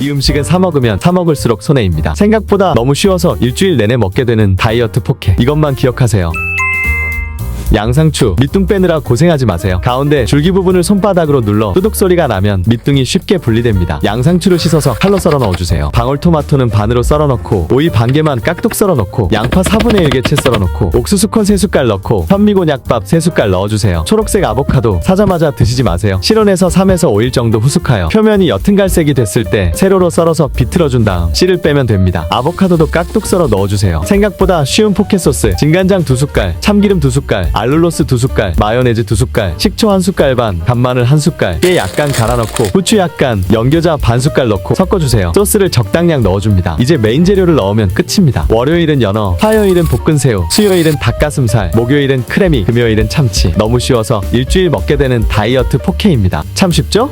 이 음식은 사 먹으면 사 먹을수록 손해입니다. 생각보다 너무 쉬워서 일주일 내내 먹게 되는 다이어트 포케. 이것만 기억하세요. 양상추 밑둥 빼느라 고생하지 마세요. 가운데 줄기 부분을 손바닥으로 눌러 뚜둑 소리가 나면 밑둥이 쉽게 분리됩니다. 양상추를 씻어서 칼로 썰어 넣어주세요. 방울토마토는 반으로 썰어 넣고 오이 반 개만 깍둑 썰어 넣고 양파 4분의 1개 채 썰어 넣고 옥수수 콘 3숟갈 넣고 현미곤 약밥 3숟갈 넣어주세요. 초록색 아보카도 사자마자 드시지 마세요. 실온에서 3에서 5일 정도 후숙하여 표면이 옅은 갈색이 됐을 때 세로로 썰어서 비틀어준 다음 씨를 빼면 됩니다. 아보카도도 깍둑 썰어 넣어주세요. 생각보다 쉬운 포켓 소스 진간장 2숟갈 참기름 2숟갈 알룰로스 2숟갈 마요네즈 2숟갈 식초 1숟갈 반 간마늘 1숟갈. 깨 약간 갈아 넣고 후추 약간 연겨자 반 숟갈 넣고 섞어주세요. 소스를 적당량 넣어줍니다. 이제 메인 재료를 넣으면 끝입니다. 월요일은 연어 화요일은 볶은 새우 수요일은 닭가슴살 목요일은 크래미 금요일은 참치. 너무 쉬워서 일주일 먹게 되는 다이어트 포케입니다. 참 쉽죠?